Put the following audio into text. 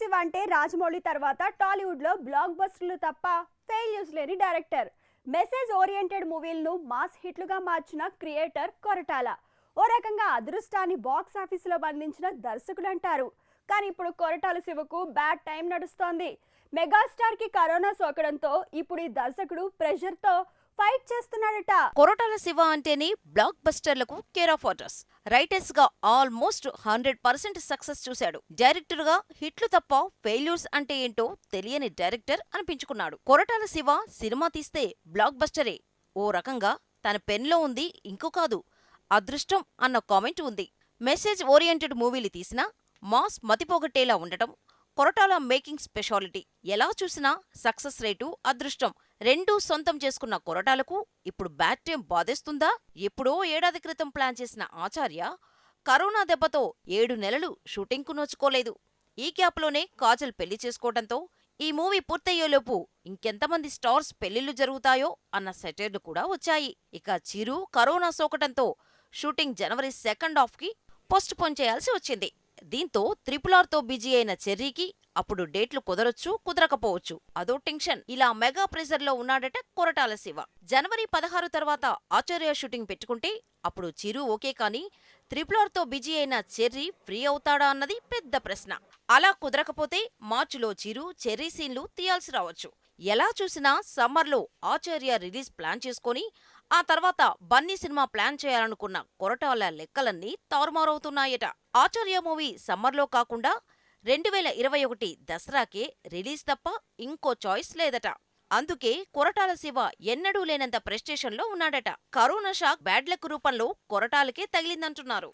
శివ అంటే రాజమౌళి తర్వాత టాలీవుడ్లో బ్లాక్ బస్టర్లు తప్ప ఫెయిల్యూస్ లేని డైరెక్టర్ మెసేజ్ ఓరియంటెడ్ మూవీలను మాస్ హిట్లుగా మార్చిన క్రియేటర్ కొరటాల. ఓ రకంగా అదృష్టాన్ని బాక్స్ ఆఫీసులో బంధించిన దర్శకుడు అంటారు కానీ ఇప్పుడు కొరటాల శివకు బ్యాడ్ టైం నడుస్తోంది. మెగాస్టార్కి కరోనా సోకడంతో ఇప్పుడు ఈ దర్శకుడు ప్రెషర్తో ఫైట్ చేస్తున్నాడట. కొరటాల శివ అంటేనే బ్లాక్ బస్టర్లకు కేర్ ఆఫ్ ఆర్డర్స్ రైటర్స్గా ఆల్మోస్ట్ హండ్రెడ్ పర్సెంట్ సక్సెస్ చూశాడు. డైరెక్టర్గా హిట్లు తప్ప ఫెయిల్యూర్స్ అంటే ఏంటో తెలియని డైరెక్టర్ అనిపించుకున్నాడు. కొరటాల శివ సినిమా తీస్తే బ్లాక్ బస్టరే ఓ రకంగా తన పెన్లో ఉంది ఇంకో కాదు. అదృష్టం అన్న కామెంట్ ఉంది. మెసేజ్ ఓరియంటెడ్ మూవీలు తీసినా మాస్ మతిపోగొట్టేలా ఉండటం కొరటాల మేకింగ్ స్పెషాలిటీ. ఎలా చూసినా సక్సెస్ రేటు అదృష్టం. రెండూ సొంతం చేసుకున్న కొరటాలకు ఇప్పుడు బ్యాట్ టైం బాధేస్తుందా? ఎప్పుడో ఏడాది క్రితం ప్లాన్ చేసిన ఆచార్య కరోనా దెబ్బతో ఏడు నెలలు షూటింగ్కు నోచుకోలేదు. ఈ గ్యాప్లోనే కాజల్ పెళ్ళి చేసుకోవడంతో ఈ మూవీ పూర్తయ్యేలోపు ఇంకెంతమంది స్టార్స్ పెళ్ళిళ్ళు జరుగుతాయో అన్న సెటైర్లు కూడా వచ్చాయి. ఇక చిరు కరోనా సోకటంతో షూటింగ్ జనవరి సెకండ్ హాఫ్కి పోస్ట్ పోన్ చేయాల్సి వచ్చింది. దీంతో త్రిపులార్తో బిజీ అయిన చెర్రీకి అప్పుడు డేట్లు కుదరొచ్చు కుదరకపోవచ్చు. అదో టెన్షన్. ఇలా మెగా ప్రెజర్లో ఉన్నాడట కొరటాల శివ. జనవరి పదహారు తర్వాత ఆచార్య షూటింగ్ పెట్టుకుంటే అప్పుడు చిరు ఓకే కానీ త్రిపులార్తో బిజీ అయిన చెర్రీ ఫ్రీ అవుతాడా అన్నది పెద్ద ప్రశ్న. అలా కుదరకపోతే మార్చిలో చిరు చెర్రీ సీన్లు తీయాల్సి రావచ్చు. ఎలా చూసినా సమ్మర్లో ఆచార్య రిలీజ్ ప్లాన్ చేసుకొని ఆ తర్వాత బన్నీ సినిమా ప్లాన్ చేయాలనుకున్న కొరటాల లెక్కలన్నీ తారుమారవుతున్నాయట. ఆచార్య మూవీ సమ్మర్లో కాకుండా రెండు వేల ఇరవై ఒకటి దసరాకే రిలీజ్ తప్ప ఇంకో చాయిస్ లేదట. అందుకే కొరటాల శివ ఎన్నడూ లేనంత ప్రెస్టేషన్లో ఉన్నాడట. కరోనా షాక్ బ్యాడ్ లక్ రూపంలో కొరటాలకే తగిలిందంటున్నారు.